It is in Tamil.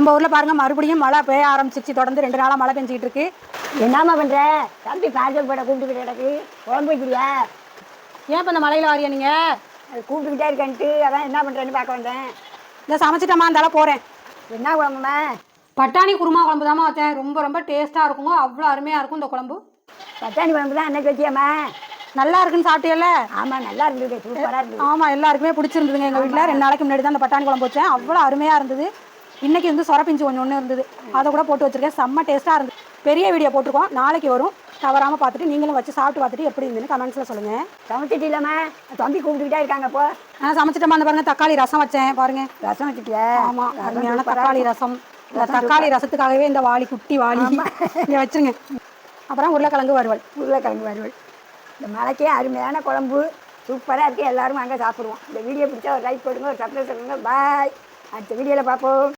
நம்ம ஊரில் பாருங்க மறுபடியும் மழை பெய்ய ஆரம்பிச்சிச்சு தொடர்ந்து ரெண்டு நாளாக மழை பெஞ்சிக்கிட்டு இருக்கு. என்னம்மா பண்ற? தம்பி பார்சல் போட கூப்பிட்டுக்கிட்டு கிடக்கு. குழம்பு வைக்கிறியா? ஏன் இப்போ இந்த மழையில் வாரியா நீங்கள் கூப்பிட்டுக்கிட்டே இருக்கேன்ட்டு. அதான் என்ன பண்றேன்னு பார்க்க வந்தேன். இந்த சமைச்சிட்டமா இருந்தாலும் போகிறேன் என்ன குழம்புமா பட்டாணி குருமா குழம்பு தாம்மா வச்சேன். ரொம்ப ரொம்ப டேஸ்ட்டாக இருக்குங்க அவ்வளோ அருமையாக இருக்கும் இந்த குழம்பு. பட்டாணி குழம்பு தான் அன்னைக்கு வச்சியம்மா. நல்லா இருக்குன்னு சாப்பிட்டியல்ல? ஆமா நல்லா இருந்தது சூப்பரா இருந்தது ஆமாம் எல்லாருக்குமே பிடிச்சிருந்ததுங்க. எங்கள் வீட்டில் ரெண்டு நாளைக்கு முன்னாடி தான் அந்த பட்டாணி குழம்பு வச்சேன். அவ்வளோ அருமையாக இருந்தது. இன்னைக்கு வந்து சொரப்பிஞ்சு ஒன்று ஒன்று இருந்தது. அதை கூட போட்டு வச்சிருக்கேன். செம்ம டேஸ்ட்டாக இருந்தது. பெரிய வீடியோ போட்டிருக்கோம். நாளைக்கு வரும். தவறாமல் பார்த்துட்டு நீங்களும் வச்சு சாப்பிட்டு பார்த்துட்டு எப்படி இருந்துன்னு கமெண்ட்ஸில் சொல்லுங்கள் சமைச்சிட்டு இல்லாம தம்பி கூப்பிட்டுக்கிட்டே இருக்காங்க இப்போ. நான் சமைச்சிட்டமா? அந்த பாருங்க தக்காளி ரசம் வச்சேன் பாருங்க. ரசம் வச்சுட்டியா? ஆமாம் அருமையான தக்காளி ரசம். இந்த தக்காளி ரசத்துக்காகவே இந்த வாளி குட்டி வாளி. இங்கே வச்சுருங்க. அப்புறம் உருளைக்கிழங்கு வறுவல். உருளைக்கிழங்கு வறுவல். இந்த மலைக்கே அருமையான குழம்பு. சூப்பராக இருக்குது எல்லாரும் அங்கே சாப்பிடுவோம். இந்த வீடியோ பிடிச்சா ஒரு லைக் போடுங்க ஒரு சப்ஸ்கிரைப் பண்ணுங்க பாய் அடுத்த வீடியோவில் பார்ப்போம்.